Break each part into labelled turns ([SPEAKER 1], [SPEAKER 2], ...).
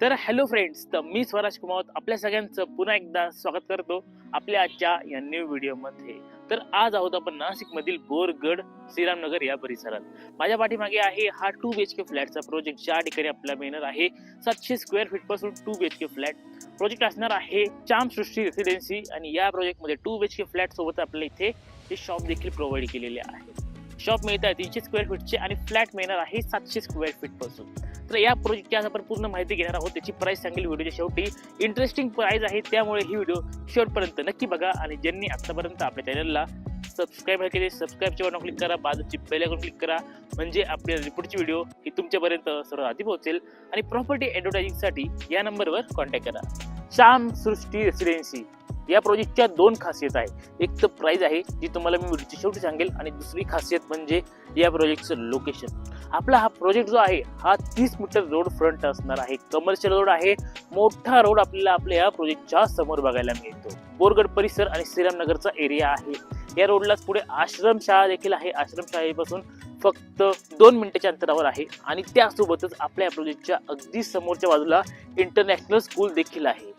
[SPEAKER 1] तर hello friends तर मी स्वराज कुमावत आपल्या सगळ्यांचं पुन्हा एकदा स्वागत करतो आपल्या आजच्या या न्यू व्हिडिओमध्ये तर आज आहोत आपण नाशिकमधील बोरगड श्रीरामनगर या परिसरात. माझ्या पाठीमागे आहे हा टू बी एच के फ्लॅटचा प्रोजेक्ट ज्या ठिकाणी आपल्याला मिळणार आहे सातशे square फीटपासून two B H K flat. Project असणार आहे चाम सृष्टी रेसिडेन्सी आणि या प्रोजेक्टमध्ये two B H K flat सोबत आपल्याला इथे हे शॉप देखील प्रोव्हाइड केलेले आहे. शॉप मिळत आहे तीनशे स्क्वेअर फीटचे आणि फ्लॅट मिळणार आहे सातशे स्क्वेअर फीटपासून. तर या प्रोजेक्टची आज आपण पूर्ण माहिती घेणार आहोत. त्याची प्राईस सांगेल व्हिडिओच्या शेवटी. इंटरेस्टिंग प्राईज आहे त्यामुळे ही व्हिडिओ शेवटपर्यंत नक्की बघा. आणि ज्यांनी आतापर्यंत आपल्या चॅनलला सबस्क्राईब नाही केले सबस्क्राईबचे बटन क्लिक करा. बाजूची बेल आयकॉन क्लिक करा. म्हणजे आपल्या पुढची व्हिडिओ ही तुमच्यापर्यंत सर्वात आधी पोहोचेल. आणि प्रॉपर्टी ॲडव्हर्टायझिंगसाठी या नंबरवर कॉन्टॅक्ट करा. श्याम सृष्टी रेसिडेन्सी या प्रोजेक्टच्या दोन खासियत आहे एक तर प्राईज आहे जी तुम्हाला मी व्हिडिओच्या शेवटी सांगेल आणि दुसरी खासियत म्हणजे या प्रोजेक्टचं लोकेशन आपला हा प्रोजेक्ट जो आहे हा तीस मीटर रोड फ्रंट असणार आहे. कमर्शियल रोड आहे. मोठा रोड आपल्याला आपल्या या प्रोजेक्टच्या समोर बघायला मिळतो. बोरगड परिसर आणि श्रीरामनगरचा एरिया आहे. या रोडलाच पुढे आश्रमशाळा देखील आहे. आश्रमशाळेपासून फक्त दोन मिनिटाच्या अंतरावर आहे. आणि त्यासोबतच आपल्या प्रोजेक्टच्या अगदी समोरच्या बाजूला इंटरनॅशनल स्कूल देखील आहे.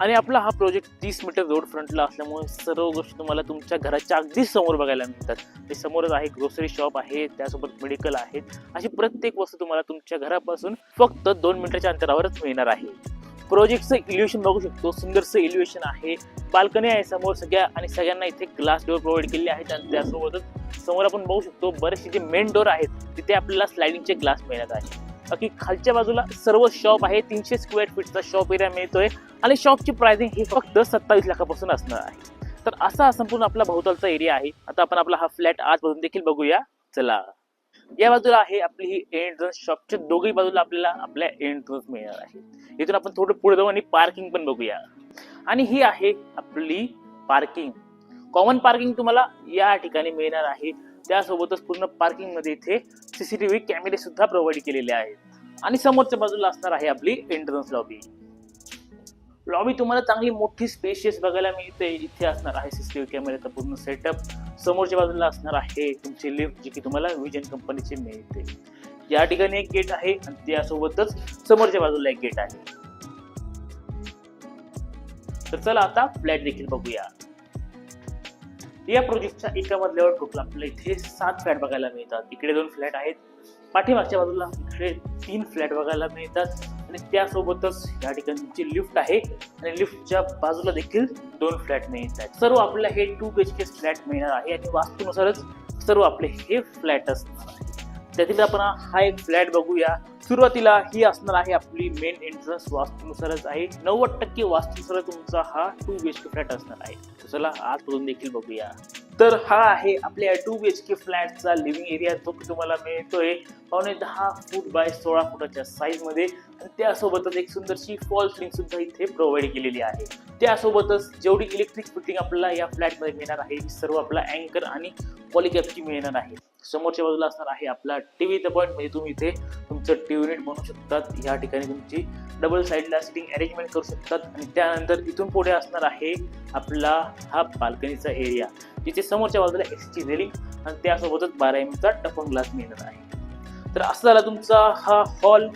[SPEAKER 1] आणि आपला हा प्रोजेक्ट तीस मीटर रोड फ्रंटला असल्यामुळे सर्व गोष्टी तुम्हाला तुमच्या घराच्या अगदी समोर बघायला मिळतात. ते समोरच आहे ग्रोसरी शॉप आहे त्यासोबत मेडिकल आहेत अशी प्रत्येक वस्तू तुम्हाला तुमच्या घरापासून फक्त दोन मिनिटाच्या अंतरावरच मिळणार आहे. प्रोजेक्टचं इल्युएशन बघू शकतो. सुंदरसं इल्युएशन आहे. बाल्कनी आहे समोर सगळ्या आणि सगळ्यांना इथे ग्लास डोअर प्रोव्हाइड केले आहेत आणि त्यासोबतच समोर आपण बघू शकतो बरेचसे जे मेन डोअर आहेत तिथे आपल्याला स्लायडिंगचे ग्लास मिळणार आहे. बाकी खालच्या बाजूला सर्व शॉप आहे. तीनशे स्क्वेअर फीटचा शॉप एरिया मिळतोय. आणि शॉपची प्राइसिंग ही फक्त सत्तावीस लाखापासून असणार आहे. तर असा संपूर्ण आपला भोवतालचा एरिया आहे. आता आपण आपला हा फ्लॅट आजपासून देखील बघूया. चला. या बाजूला आहे आपली ही एंट्रन्स शॉपच्या दोघी बाजूला आपल्याला आपल्या एंट्रन्स मिळणार आहे. इथून आपण थोडं पुढे जाऊ आणि पार्किंग पण बघूया. आणि ही आहे आपली पार्किंग कॉमन पार्किंग तुम्हाला या ठिकाणी मिळणार आहे. त्यासोबतच पूर्ण पार्किंगमध्ये इथे सीसीटीव्ही कॅमेरे सुद्धा प्रोव्हाइड केलेले आहेत. आणि समोरच्या बाजूला असणार आहे आपली एंट्रन्स लॉबी लॉबी तुम्हाला चांगली मोठी स्पेशियस बघायला मिळते. इथे असणार आहे सीसीटीव्ही कॅमेऱ्याचा पूर्ण सेटअप समोरच्या बाजूला असणार आहे तुमची लिफ्ट जी की तुम्हाला विजन कंपनीची मिळते. या ठिकाणी एक गेट आहे आणि त्यासोबतच समोरच्या बाजूला एक गेट आहे. तर चला आता फ्लॅट देखील बघूया. या प्रोजेक्टच्या एका मधल्यावर टोटल आपल्याला इथे सात फ्लॅट बघायला मिळतात. इकडे दोन फ्लॅट आहेत. पाठीमागच्या बाजूला इकडे तीन फ्लॅट बघायला मिळतात. आणि त्यासोबतच या ठिकाणी लिफ्ट आहे. आणि लिफ्टच्या बाजूला देखील दोन फ्लॅट मिळतात सर्व आपल्याला हे two B H K flat मिळणार आहे. आणि वास्तूनुसारच सर्व आपले हे फ्लॅट असणार आहे त्यातील आपण हा एक फ्लॅट बघूया. सुरुवातीला ही असणार आहे आपली मेन एंट्रन्स वास्तूनुसारच आहे. नव्वद टक्के वास्तूनुसार तुमचा हा two B H K flat असणार आहे. चला आतमधून देखील बघूया. तर हा आहे आपल्या टू बी एच के फ्लॅटचा लिव्हिंग एरिया जो की तुम्हाला मिळतोय पावणे दहा फूट बाय सोळा फुटाच्या साईजमध्ये. आणि त्यासोबतच एक सुंदरशी फॉल सिलिंग सुद्धा इथे प्रोव्हाइड केलेली आहे. त्यासोबतच जेवढी इलेक्ट्रिक फिटिंग आपल्याला या फ्लॅटमध्ये मिळणार आहे सर्व आपला अँकर आणि पॉलिकॅपची मिळणार आहे. समोरच्या बाजूला असणार आहे आपला टीव्हीचा पॉईंट म्हणजे तुम्ही इथे तुमचं टी युनिट बनवू शकतात. या ठिकाणी तुमची डबल साईडला सिटिंग अरेंजमेंट करू शकतात. आणि त्यानंतर इथून पुढे असणार आहे आपला हा बाल्कनीचा एरिया जिथे समोरच्या बाजूला एसीची रेलिंग आणि त्यासोबतच बारा एम चा टफन ग्लास मिळणार आहे. तर असं झाला तुमचा हा हॉल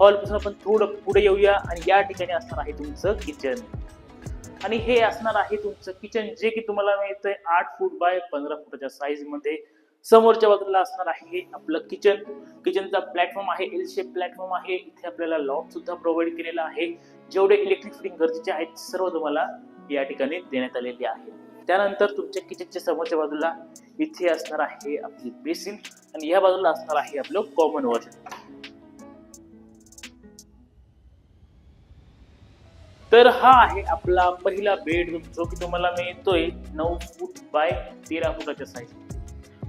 [SPEAKER 1] हॉलपासून आपण थोडं पुढे येऊया आणि या ठिकाणी असणार आहे तुमचं किचन आणि हे असणार आहे तुमचं किचन जे की तुम्हाला मिळतंय आठ फूट बाय पंधरा फुटाच्या साईजमध्ये समोरच्या बाजूला असणार आहे आपलं किचन किचनचा प्लॅटफॉर्म आहे एल शेप प्लॅटफॉर्म आहे. इथे आपल्याला लॉक सुद्धा प्रोव्हाइड केलेला आहे. जेवढे इलेक्ट्रिक फिटिंग गरजेचे आहेत सर्व तुम्हाला या ठिकाणी देण्यात आलेले आहे. त्यानंतर तुमच्या किचनच्या समोरच्या बाजूला इथे असणार आहे आपली बेसिन आणि या बाजूला असणार आहे आपलं कॉमन वॉशरूम तर हा आहे आपला पहिला बेडरूम जो की तुम्हाला मिळतोय नऊ फूट बाय तेरा फुटाच्या साईज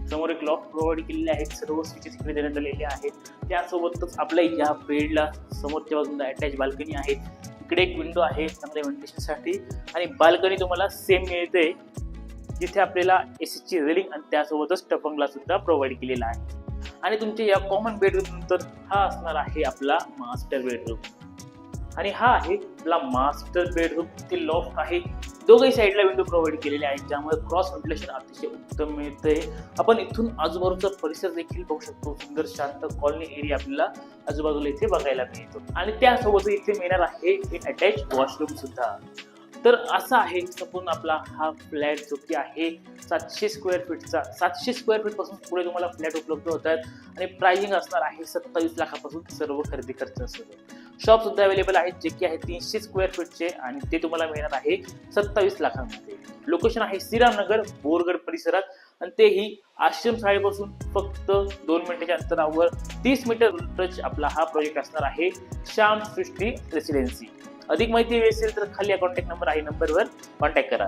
[SPEAKER 1] समोर एक लॉक प्रोव्हाइड केलेले आहेत सर्व स्विचेस इकडे देण्यात आलेले आहेत. त्यासोबतच आपल्या या बेडला समोरच्या बाजूला अटॅच बाल्कनी आहे. इकडे एक विंडो आहे चांगल्या व्हेंटिलेशनसाठी आणि बाल्कनी तुम्हाला सेम मिळते जिथे आपल्याला ए सीची रेलिंग आणि त्यासोबतच टपंगला सुद्धा प्रोव्हाइड केलेला आहे. आणि तुमच्या या कॉमन बेडरूम नंतर हा असणार आहे आपला मास्टर बेडरूम आणि हा आहे आपला मास्टर बेडरूम ते लॉफ्ट आहे. दोघही साईडला विंडो प्रोव्हाइड केलेले आहेत ज्यामुळे क्रॉस व्हेंटिलेशन अतिशय उत्तम मिळते आपण इथून आजूबाजूचा परिसर देखील बघू शकतो. सुंदर शांत कॉलनी एरिया आपल्याला आजूबाजूला इथे बघायला मिळतो. आणि त्यासोबत इथे मिळणार आहे एक अटॅच वॉशरूम सुद्धा. तर असा आहे संपूर्ण आपला हा फ्लॅट जो की आहे सातशे स्क्वेअर फीटचा सातशे स्क्वेअर फीटपासून पुढे तुम्हाला फ्लॅट उपलब्ध होत आहेत आणि प्राइसिंग असणार आहे सत्तावीस लाखापासून सर्व खरेदी खर्च असतो. शॉप सुद्धा अवेलेबल आहेत जे की आहे तीनशे स्क्वेअर फीटचे आणि ते तुम्हाला मिळणार आहे सत्तावीस लाखांमध्ये. लोकेशन आहे श्रीरामनगर बोरगड परिसरात आणि तेही आश्रम शाळेपासून फक्त दोन मिनिटाच्या अंतरावर तीस मीटर टच आपला हा प्रोजेक्ट असणार आहे श्याम सृष्टी रेसिडेन्सी अधिक माहिती हवी असेल तर खाली कॉन्टॅक्ट नंबर आहे नंबरवर कॉन्टॅक्ट करा.